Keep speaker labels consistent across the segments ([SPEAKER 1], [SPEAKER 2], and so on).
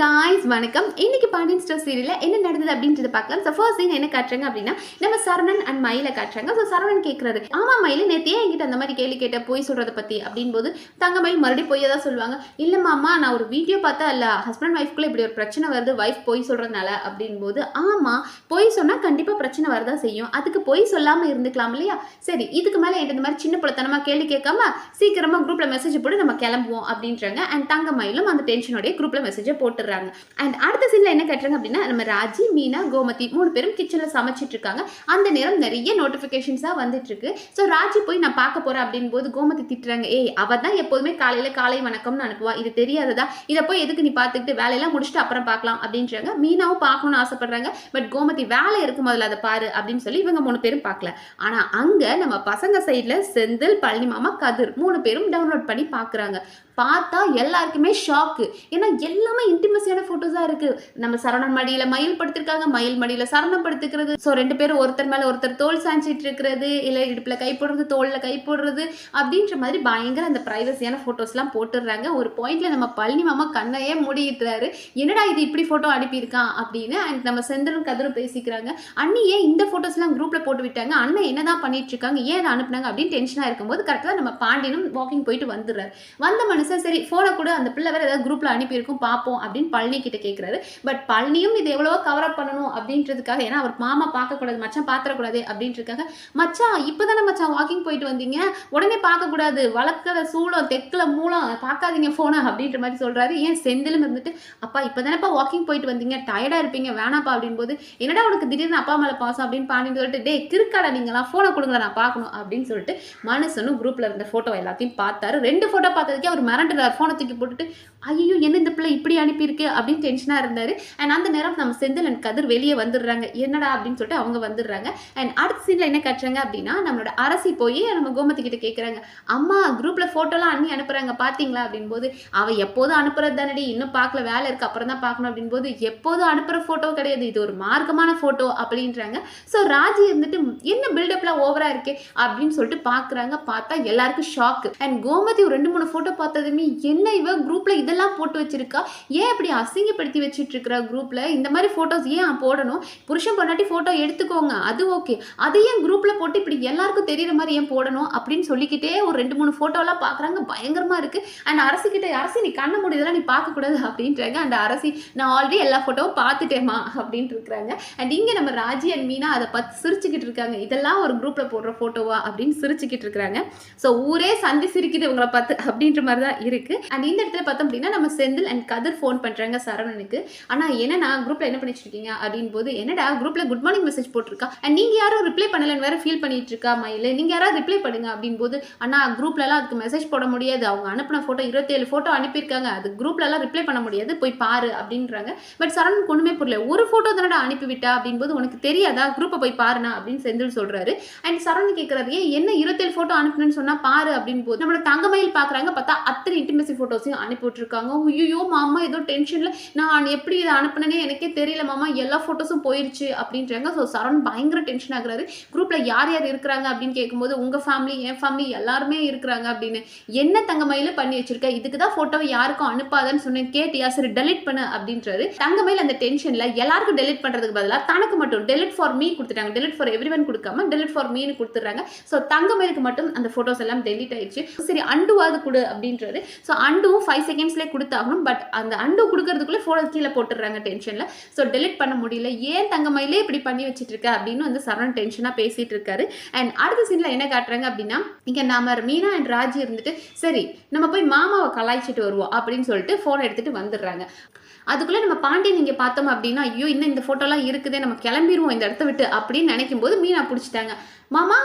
[SPEAKER 1] Guys வணக்கம். இன்னைக்கு Pandian store சீரியலில் என்ன நடந்தது அப்படின்றத பார்க்கலாம். ஸோ ஃபர்ஸ்ட் சீன் என்ன காட்டுறாங்க அப்படின்னா நம்ம சரவணன் அண்ட் மயில காட்டுறாங்க. ஸோ சரவணன் கேட்குறாரு ஆமா மயில நேத்தியே என்கிட்ட அந்த மாதிரி கேள்வி கேட்ட போய் சொல்றத பத்தி அப்படின்போது தங்க மயில் மறுபடியும் பொய்யா தான் சொல்லுவாங்க. இல்லம்மா அம்மா நான் ஒரு வீடியோ பார்த்தா இல்ல ஹஸ்பண்ட் ஒய்ஃப்குள்ள இப்படி ஒரு பிரச்சனை வருது ஒய்ஃப் பொய் சொல்றதுனால அப்படின்போது ஆமாம் ஆமா பொய் சொன்னா கண்டிப்பா பிரச்சனை வரதான் செய்யும். அதுக்கு பொய் சொல்லாம இருந்துக்கலாம் இல்லையா? சரி இதுக்கு மேல என்கிட்ட இந்த மாதிரி சின்ன பிள்ளைத்தனமா கேள்வி கேட்காம சீக்கிரமா குரூப்ல மெசேஜ் போட்டு நம்ம கிளம்புவோம் அப்படின்றாங்க. அண்ட் தங்க மயிலும் அந்த டென்ஷனோடய குரூப்ல மெசேஜை போட்டு போட்டுடுறாங்க அண்ட் அடுத்த சீனில் என்ன கட்டுறாங்க அப்படின்னா நம்ம ராஜி மீனா கோமதி மூணு பேரும் கிச்சனில் சமைச்சிட்டு இருக்காங்க. அந்த நேரம் நிறைய நோட்டிஃபிகேஷன்ஸாக வந்துட்டு இருக்கு. ஸோ ராஜி போய் நான் பார்க்க போகிறேன் அப்படின் போது கோமதி திட்டுறாங்க. ஏய் அவ தான் எப்போதுமே காலையில் காலை வணக்கம்னு அனுப்புவா. இது தெரியாததா? இதை போய் எதுக்கு நீ பார்த்துக்கிட்டு வேலையெல்லாம் முடிச்சுட்டு அப்புறம் பார்க்கலாம் அப்படின்றாங்க. மீனாவும் பார்க்கணும்னு ஆசைப்படுறாங்க. பட் கோமதி வேலை இருக்கும் முதல்ல அதை பாரு அப்படின்னு சொல்லி இவங்க மூணு பேரும் பார்க்கல. ஆனால் அங்கே நம்ம பசங்க சைடில் செந்தில் பழனி மாமா கதிர் மூணு பேரும் டவுன்லோட் பண்ணி பார்க்குறாங்க. பார்த்தா எல்லாருக்குமே ஷாக்கு ஏன்னா எல்லாமே இன்டிமசியான ஃபோட்டோஸாக இருக்குது நம்ம சரணம் மடியில் மயில் படுத்திருக்காங்க. மயில் மடியில் சரணம் படுத்துக்கிறது ஸோ ரெண்டு பேரும் ஒருத்தர் மேலே ஒருத்தர் தோல் சாஞ்சிட்டு இருக்கிறது. இல்லை இடுப்பில் கை போடுறது தோளில் கை போடுறது அப்படின்ற மாதிரி பயங்கர அந்த ப்ரைவசியான ஃபோட்டோஸ்லாம் போட்டுடுறாங்க. ஒரு பாயிண்டில் நம்ம பழனி மாமா கண்ணையே மூடிட்டுறாரு என்னடா இது இப்படி ஃபோட்டோ அனுப்பியிருக்கான் அப்படின்னு அண்ட் நம்ம செந்தரும் கதிரும் பேசிக்கிறாங்க. அண்ணி ஏன் இந்த ஃபோட்டோஸ்லாம் குரூப்பில் போட்டு விட்டாங்க? அண்ணன் என்னதான் பண்ணிட்டு இருக்காங்க? ஏன் அதை அனுப்புனாங்க? அப்படின்னு டென்ஷனாக இருக்கும்போது கரெக்டாக நம்ம பாண்டியனும் வாக்கிங் போயிட்டு வந்துடுறாரு. வந்த மனுஷன் சரி ஃபோனை கூட அந்த பிள்ளை வேறு ஏதாவது குரூப்பில் அனுப்பியிருக்கும் பார்ப்போம் அப்படின்னு பழனி கிட்ட கேட்குறாரு பட் பழனியும் இது எவ்வளோ கவர் அப் பண்ணணும் அப்படின்றதுக்காக ஏன்னா அவர் மாமா பார்க்கக்கூடாது மச்சான் பார்த்துடக்கூடாது அப்படின்றதுக்காக மச்சான் இப்போதானே மச்சான் வாக்கிங் போயிட்டு வந்தீங்க? உடனே பார்க்கக்கூடாது. வளர்க்குற சூளம் தெக்கில் மூலம் பார்க்காதீங்க ஃபோனை அப்படின்ற மாதிரி சொல்கிறாரு ஏன் செந்திலும் இருந்துட்டு அப்பா இப்போதானப்பா வாக்கிங் போயிட்டு வந்தீங்க? டயர்டாக இருப்பீங்க. வேணாப்பா அப்படின்போது என்னடா உனக்கு திடீர்னு அப்பா மேலே பாசம்? அப்படின்னு பாண்டின்னு சொல்லிட்டு டே கிறுக்காடா நீங்களாம் ஃபோனை கொடுங்க நான் பார்க்கணும். அப்படின்னு சொல்லிட்டு மனுஷனும் குரூப்பில் இருந்த ஃபோட்டோ எல்லாத்தையும் பார்த்தாரு. ரெண்டு ஃபோட்டோ பார்த்ததுக்கே அவர் மிரண்டுறார். ஃபோனை தூக்கி போட்டுட்டு ஐயோ என்ன இந்த பிள்ளை இப்படி அனுப்பியிருக்கு? அப்படின்னு டென்ஷனாக இருந்தார். அண்ட் அந்த நேரம் நம்ம செந்தில் அண்ட் கதிர் வெளியே வந்துடுறாங்க. என்னடா? அப்படின்னு சொல்லிட்டு அவங்க வந்துடுறாங்க. அண்ட் அடுத்த சீனில் என்ன காட்டுறாங்க அப்படின்னா நம்மளோட அரசி போய் நம்ம கோமதி கிட்ட கேட்குறாங்க அம்மா குரூப்பில் ஃபோட்டோலாம் அண்ணி அனுப்புகிறாங்க பார்த்தீங்களா அப்படின்போது அவள் எப்போதும் அனுப்புறது தானடி இன்னும் பார்க்கல வேலை இருக்கு அப்புறம் தான் பார்க்கணும் அப்படின் போது எப்போதும் அனுப்புகிற ஃபோட்டோ கிடையாது இது ஒரு மார்க்கமான ஃபோட்டோ அப்படின்றாங்க. ஸோ ராஜி இருந்துட்டு என்ன பில்டப்லாம் ஓவராக இருக்கு? அப்படின்னு சொல்லிட்டு பார்க்குறாங்க பார்த்தா எல்லாருக்கும் ஷாக்கு அண்ட் கோமதி ஒரு ரெண்டு மூணு ஃபோட்டோ பார்த்தது பார்த்ததுமே என்ன இவ குரூப்பில் இதெல்லாம் போட்டு வச்சிருக்கா? ஏன் இப்படி அசிங்கப்படுத்தி வச்சுட்டு இருக்கிற குரூப்பில் இந்த மாதிரி ஃபோட்டோஸ் ஏன் போடணும்? புருஷன் பொண்டாட்டி ஃபோட்டோ எடுத்துக்கோங்க அது ஓகே அது ஏன் குரூப்பில் போட்டு இப்படி எல்லாருக்கும் தெரியுற மாதிரி ஏன் போடணும்? அப்படின்னு சொல்லிக்கிட்டே ஒரு ரெண்டு மூணு ஃபோட்டோலாம் பார்க்குறாங்க பயங்கரமாக இருக்குது அண்ட் அரசிக்கிட்ட அரசி நீ கண்ண முடியதெல்லாம் நீ பார்க்கக்கூடாது அப்படின்றாங்க. அண்ட் அரசி நான் ஆல்ரெடி எல்லா ஃபோட்டோவும் பார்த்துட்டேமா அப்படின்ட்டு இருக்கிறாங்க. அண்ட் இங்கே நம்ம ராஜி அண்ட் மீனா அதை பார்த்து சிரிச்சுக்கிட்டு இருக்காங்க. இதெல்லாம் ஒரு குரூப்பில் போடுற ஃபோட்டோவா அப்படின்னு சிரிச்சுக்கிட்டு இருக்கிறாங்க. ஸோ ஊரே சந்தி சிரிக்குது இவங்களை பார்த்து அப்படின்ற மாதிரி தான் இருக்குது அண்ட் இந்த இடத்துல பார்த்தோம் அப்படின்னா நம்ம செந்தில் அண்ட் கதிர் ஃபோன் பண்ணுறாங்க சரவணனுக்கு. ஆனால் என்னன்னா குரூப்பில் என்ன பண்ணிட்டு இருக்கீங்க அப்படின் போது என்னடா குரூப்பில் குட் மார்னிங் மெசேஜ் போட்டிருக்கா? அண்ட் நீங்கள் யாரும் ரிப்ளை பண்ணலன்னு வேற ஃபீல் பண்ணிட்டு இருக்கா மயில்? நீங்கள் யாராவது ரிப்ளை பண்ணுங்க அப்படின் போது அண்ணா குரூப்லலாம் அதுக்கு மெசேஜ் போட முடியாது. அவங்க அனுப்பின ஃபோட்டோ இருபத்தேழு ஃபோட்டோ அனுப்பியிருக்காங்க. அது குரூப்லலாம் ரிப்ளை பண்ண முடியாது. போய் பாரு அப்படின்றாங்க. பட் சரவணனுக்கு ஒன்றுமே புரியல. ஒரு ஃபோட்டோ தானடா அனுப்பிவிட்டா அப்படின் போது உனக்கு தெரியாதா? குரூப்பை போய் பாருண்ணா அப்படின்னு செந்தில் சொல்கிறாரு அண்ட் சரவணன் கேட்குறாரு ஏன் என்ன இருபத்தேழு ஃபோட்டோ அனுப்பணும்னு சொன்னால் பாரு அப்படின்னு போது நம்மளோட தங்கமயில் பார்க்குறாங்க பார்த்தா அத்தனை இன்டிமெசி ஃபோட்டோஸையும் அனுப்பி விட்ருக்காங்க ஐயோ மாமா ஏதோ டென்ஷனில் நான் எப்படி இதை அனுப்புனேனே எனக்கே தெரியல மாமா. எல்லா ஃபோட்டோஸும் போயிடுச்சு அப்படின்றாங்க. ஸோ சரண் பயங்கர டென்ஷன் ஆகுறாரு. குரூப்பில் யார் யார் இருக்கிறாங்க அப்படின்னு கேட்கும்போது உங்கள் ஃபேமிலி என் ஃபேமிலி எல்லாருமே இருக்கிறாங்க அப்படின்னு. என்ன தங்கமயில பண்ணி வச்சிருக்க? இதுக்கு தான் ஃபோட்டோவை யாருக்கும் அனுப்பாதன்னு சொன்னேன். கேட்டியா? சரி டெலிட் பண்ணு அப்படின்றாரு. தங்கமயில் அந்த டென்ஷனில் எல்லாருக்கும் டெலிட் பண்ணுறதுக்கு பதிலாக தனக்கு மட்டும் டெலிட் ஃபார் மீ கொடுத்துட்டாங்க. டெலிட் ஃபார் எவ்ரி ஒன் கொடுக்காம டெலிட் ஃபார் மீன்னு கொடுத்துட்றாங்க. ஸோ தங்கமயிலுக்கு மட்டும் அந்த ஃபோட்டோஸ் எல்லாம் டெலிட் ஆயிடுச்சு. சரி அண்டுவாது கொடு அப்படின்றாரு. ஸோ அண்டுவும் ஃபைவ் செகண்ட்ஸ்லேயே கொடுத்தாகணும். பட் அந்த அண்டு கொடுக்கறதுக்குள்ளே ஃபோனை கீழே போட்டுடுறாங்க டென்ஷனில் ஸோ டெலிட் பண்ண முடியல. ஏன் தங்கமயிலே இப்படி பண்ணி வச்சுட்டு இருக்க அப்படின்னு வந்து சரண் டென்ஷனாக பேசிகிட்டு இருக்காரு அண்ட் அடுத்த சீனில் என்ன காட்டுறாங்க அப்படின்னா இங்கே நாம மீனா அண்ட் ராஜி இருந்துட்டு சரி நம்ம போய் மாமாவை கலாய்ச்சிட்டு வருவோம் அப்படின்னு சொல்லிட்டு ஃபோனை எடுத்துகிட்டு வந்துடுறாங்க. அதுக்குள்ளே நம்ம பாண்டியன் இங்கே பார்த்தோம் அப்படின்னா ஐயோ இன்னும் இந்த ஃபோட்டோலாம் இருக்குதே நம்ம கிளம்பிடுவோம் இந்த இடத்த விட்டு அப்படின்னு நினைக்கும் போது மீனா பிடிச்சிட்டாங்க. மாமா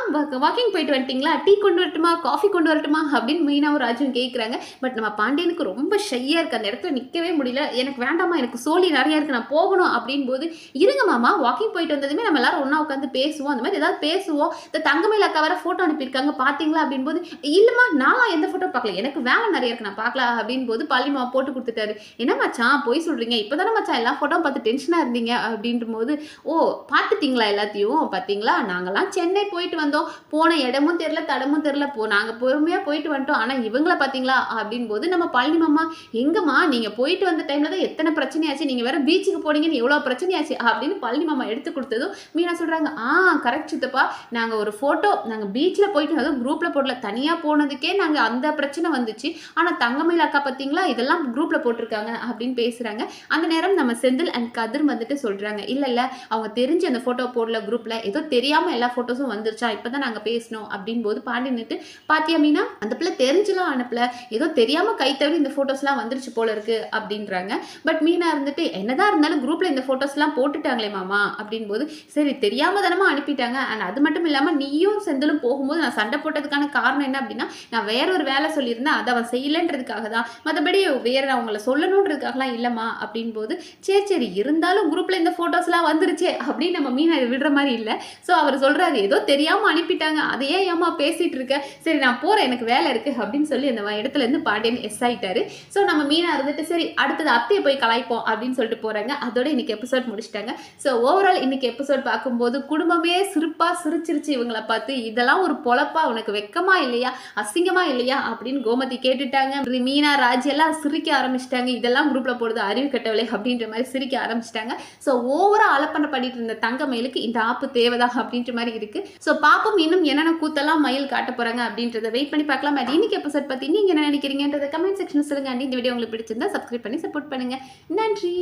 [SPEAKER 1] வாக்கிங் போயிட்டு வந்துட்டிங்களா டீ கொண்டு வரட்டுமா? காஃபி கொண்டு வரட்டுமா? அப்படின்னு மீனாவும் ராஜும் கேட்குறாங்க பட் நம்ம பாண்டியனுக்கு ரொம்ப ஷையாக இருக்குது அந்த இடத்துல நிற்கவே முடியல. எனக்கு வேண்டாமா எனக்கு சோழி நிறையா இருக்குது நான் போகணும் அப்படின் போது இருங்க மாமா வாக்கிங் போயிட்டு வந்ததுமே நம்ம எல்லாரும் ஒன்றா உட்காந்து பேசுவோம். அந்த மாதிரி ஏதாவது பேசுவோம். இந்த தங்கமயில் அக்கா வேற ஃபோட்டோ அனுப்பியிருக்காங்க. பார்த்தீங்களா அப்படின்போது இல்லைம்மா நான் எந்த ஃபோட்டோ பார்க்கல. எனக்கு வேலை நிறைய இருக்குது நான் பார்க்கல. அப்படின் போது பள்ளிமா போட்டு கொடுத்துட்டாரு. என்ன மச்சான் போய் சொல்கிறீங்க இப்போ தானே மச்சான் எல்லா ஃபோட்டோ பார்த்து டென்ஷனாக இருந்தீங்க. அப்படின்ற போது ஓ பார்த்துட்டீங்களா எல்லாத்தையும்? பார்த்தீங்களா நாங்களாம் சென்னை போயிட்டு வந்தோம். போன இடமும் தெரில தடமும் தெரில போ நாங்கள் பொறுமையாக போயிட்டு வந்துட்டோம். ஆனால் இவங்கள பார்த்தீங்களா அப்படின் போது நம்ம பழனி மாமா எங்கம்மா நீங்கள் போயிட்டு வந்த டைமில் தான் எத்தனை பிரச்சனையாச்சு நீங்கள் வேறு பீச்சுக்கு போனீங்கன்னு எவ்வளோ பிரச்சனையாச்சு அப்படின்னு பழனி மாமா எடுத்து கொடுத்ததும் மீனா சொல்கிறாங்க ஆ கரெக்ட் சித்தப்பா. நாங்கள் ஒரு ஃபோட்டோ நாங்கள் பீச்சில் போயிட்டு வந்தோம் குரூப்பில் போடல. தனியாக போனதுக்கே நாங்கள் அந்த பிரச்சனை வந்துச்சு. ஆனால் தங்கமயில் அக்கா பார்த்தீங்களா இதெல்லாம் குரூப்பில் போட்டிருக்காங்க. அப்படின்னு பேசுகிறாங்க அந்த நேரம் நம்ம செந்தில் அண்ட் கதிர் வந்துட்டு சொல்கிறாங்க இல்லை இல்லை. அவங்க தெரிஞ்சு அந்த ஃபோட்டோ போடல குரூப்பில் ஏதோ தெரியாமல் எல்லா ஃபோட்டோஸும் வந்து வந்துருச்சா? இப்போ தான் நாங்கள் பேசினோம் அப்படின் போது பாண்டி நின்று பாத்தியா மீனா அந்த பிள்ளை தெரிஞ்சுலாம் அனுப்பல. ஏதோ தெரியாமல் கை தவிர இந்த ஃபோட்டோஸ்லாம் வந்துருச்சு போல இருக்கு அப்படின்றாங்க. பட் மீனா இருந்துட்டு என்னதான் இருந்தாலும் குரூப்பில் இந்த ஃபோட்டோஸ்லாம் போட்டுட்டாங்களே மாமா அப்படின் போது சரி தெரியாம தானமா அனுப்பிட்டாங்க. அண்ட் அது மட்டும் இல்லாமல் நீயும் செந்திலும் போகும்போது நான் சண்டை போட்டதுக்கான காரணம் என்ன அப்படின்னா நான் வேற ஒரு வேலை சொல்லியிருந்தேன். அதை அவன் செய்யலைன்றதுக்காக தான். மற்றபடி வேற அவங்கள சொல்லணுன்றதுக்காகலாம் இல்லைம்மா அப்படின் போது சரி சரி இருந்தாலும் குரூப்பில் இந்த ஃபோட்டோஸ்லாம் வந்துருச்சே அப்படின்னு நம்ம மீனா விடுற மாதிரி இல்லை. ஸோ அவர் சொல்கிறாரு ஏதோ தெரியாமல் அனுப்பிட்டாங்க. அதையே ஏமா பேசிகிட்டு இருக்க சரி நான் போகிறேன் எனக்கு வேலை இருக்குது அப்படின்னு சொல்லி அந்த இடத்துலேருந்து பாண்டியன் எஸ் ஆகிட்டாரு ஸோ நம்ம மீனா இருந்துட்டு சரி அடுத்தது அத்தையை போய் கலாய்ப்போம் அப்படின்னு சொல்லிட்டு போகிறாங்க அதோட இன்னைக்கு எபிசோட் முடிச்சிட்டாங்க. ஸோ ஓவரால் இன்னைக்கு எபிசோட் பார்க்கும்போது குடும்பமே சிரிப்பாக சிரிச்சிருச்சு இவங்களை பார்த்து. இதெல்லாம் ஒரு பொழப்பா உனக்கு வெக்கமா இல்லையா? அசிங்கமா இல்லையா? அப்படின்னு கோமதி கேட்டுட்டாங்க. மீனா ராஜ் எல்லாம் சிரிக்க ஆரம்பிச்சிட்டாங்க. இதெல்லாம் குரூப்ல போடுறது அறிவு கட்டவில்லை அப்படின்ற மாதிரி சிரிக்க ஆரம்பிச்சிட்டாங்க. ஸோ ஓவரா அலப்பனை பண்ணிட்டு இருந்த தங்கமயிலுக்கு இந்த ஆப்பு தேவைதான் அப்படின்ற மாதிரி இருக்கு. ஸோ பார்ப்போம் இன்னும் என்னென்ன கூத்தெல்லாம் மயில் காட்ட போகிறாங்க அப்படின்றத வெயிட் பண்ணி பார்க்கலாம். அது இன்னைக்கு எபிசோட் பற்றி நீங்கள் என்ன நினைக்கிறீங்கன்றத கமெண்ட் செக்ஷன் சொல்லுங்க. அண்ட் இந்த வீடியோ உங்களுக்கு பிடிச்சிருந்தா சப்ஸ்கிரைப் பண்ணி சப்போர்ட் பண்ணுங்கள் நன்றி!